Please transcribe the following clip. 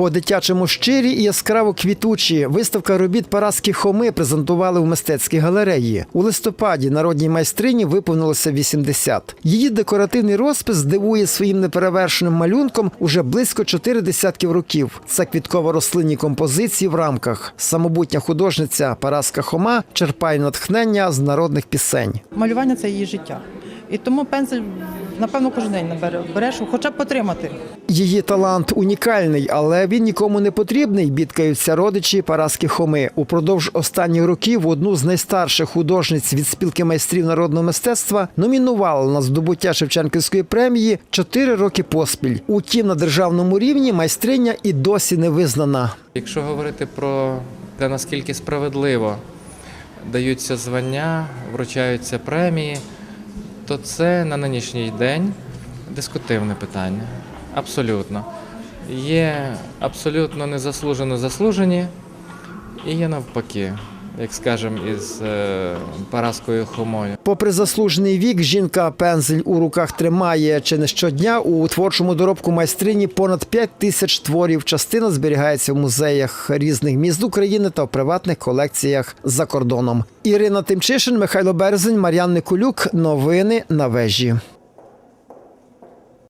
По-дитячому щирі і яскраво квітучі виставка робіт Параски Хоми презентували в мистецькій галереї. У листопаді народній майстрині виповнилося 80. Її декоративний розпис дивує своїм неперевершеним малюнком уже близько чотири десятків років. Це квітково-рослинні композиції в рамках. Самобутня художниця Параска Хома черпає натхнення з народних пісень. Малювання це її життя. І тому пензель, напевно, кожен день набере- береш, хоча б потримати. Її талант унікальний, але він нікому не потрібний. Бідкаються родичі Параски Хоми. Упродовж останніх років одну з найстарших художниць від спілки майстрів народного мистецтва номінували на здобуття Шевченківської премії чотири роки поспіль. Утім, на державному рівні майстриня і досі не визнана. Якщо говорити про те, наскільки справедливо даються звання, вручаються премії, то це на нинішній день дискутивне питання. Абсолютно. Є абсолютно незаслужено заслужені, і є навпаки, як скажемо, із е, Параскою Хомою. Попри заслужений вік, жінка пензель у руках тримає чи не щодня. У творчому доробку майстрині понад 5 тисяч творів. Частина зберігається в музеях різних міст України та в приватних колекціях за кордоном. Ірина Тимчишин, Михайло Березень, Мар'ян Никулюк. Новини на вежі.